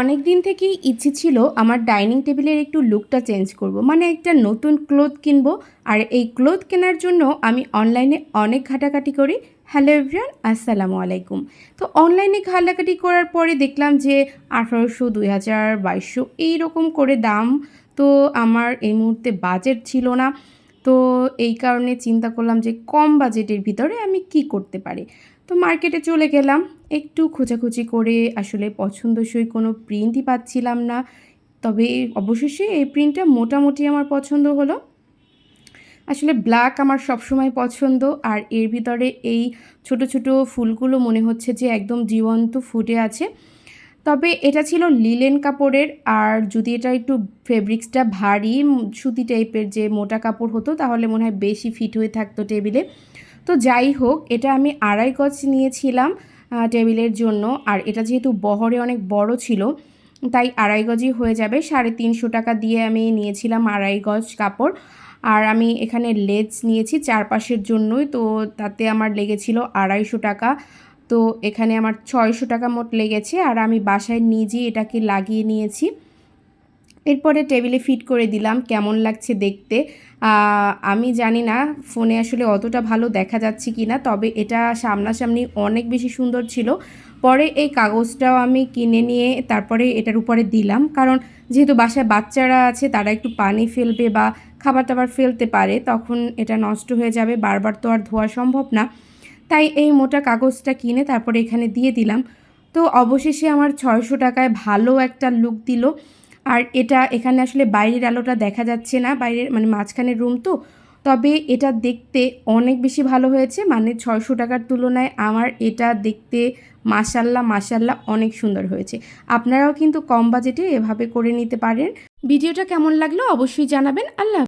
অনেক দিন থেকেই ইচ্ছে ছিল আমার ডাইনিং টেবিলের একটু লুকটা চেঞ্জ করব। মানে একটা নতুন ক্লোথ কিনবো। আর এই ক্লোথ কেনার জন্য আমি অনলাইনে অনেক ঘাটাঘাটি করি। হ্যালো এভরিয়ান আসসালামু আলাইকুম। তো অনলাইনে ঘাটাঘাটি করার পরে দেখলাম যে আঠারোশো, দুই হাজার, বাইশশো এইরকম করে দাম। তো আমার এই মুহূর্তে বাজেট ছিল না। তো এই কারণে চিন্তা করলাম যে কম বাজেটের ভিতরে আমি কি করতে পারি। তো মার্কেটে চলে গেলাম, একটু খোঁজাখুঁজি করে আসলে পছন্দসই কোনো প্রিন্টই পাচ্ছিলাম না। তবে অবশেষে এই প্রিন্টটা মোটামুটি আমার পছন্দ হলো। আসলে ব্ল্যাক আমার সবসময় পছন্দ, আর এর ভিতরে এই ছোট ছোট ফুলগুলো মনে হচ্ছে যে একদম জীবন্ত ফুটে আছে। তবে এটা ছিল লিলেন কাপড়ের, আর যদি এটা একটু ফেব্রিক্সটা ভারী সুতি টাইপের যে মোটা কাপড় হতো, তাহলে মনে হয় বেশি ফিট হয়ে থাকতো টেবিলে। তো যাই হোক, এটা আমি আড়াই গজ নিয়েছিলাম টেবিলের জন্য, আর এটা যেহেতু বহরে অনেক বড় ছিল, তাই আড়াই গজই হয়ে যাবে। সাড়ে তিনশো টাকা দিয়ে আমি নিয়েছিলাম আড়াই গজ কাপড়, আর আমি এখানে লেজ নিয়েছি চারপাশের জন্যই, তো তাতে আমার লেগেছিল আড়াইশো টাকা। তো এখানে আমার ছয়শো টাকা মোট লেগেছে আর আমি বাসায় নিজে এটাকে লাগিয়ে নিয়েছি। এরপরে টেবিলে ফিট করে দিলাম, কেমন লাগছে দেখতে। আমি জানি না ফোনে আসলে অতটা ভালো দেখা যাচ্ছে কি না তবে এটা সামনাসামনি অনেক বেশি সুন্দর ছিল। পরে এই কাগজটাও আমি কিনে নিয়ে তারপরে এটার উপরে দিলাম, কারণ যেহেতু বাসায় বাচ্চারা আছে তারা একটু পানি ফেলবে বা খাবার টাবার ফেলতে পারে, তখন এটা নষ্ট হয়ে যাবে। বারবার তো আর ধোয়া সম্ভব না। তাই এই মোটা কাগজটা কিনে তারপরে এখানে দিয়ে দিলাম। তো অবশেষে আমার ছয়শো টাকায় ভালো একটা লুক দিল। আর এটা এখানে আসলে বাইরের আলোটা দেখা যাচ্ছে না, বাইরের মানে মাঝখানের রুম তো। তবে এটা দেখতে অনেক বেশি ভালো হয়েছে মানে ছয়শো টাকার তুলনায় আমার এটা দেখতে মাসাল্লাহ মাসাল্লাহ অনেক সুন্দর হয়েছে। আপনারাও কিন্তু কম বাজেটে এভাবে করে নিতে পারেন। ভিডিওটা কেমন লাগল অবশ্যই জানাবেন। আল্লাহ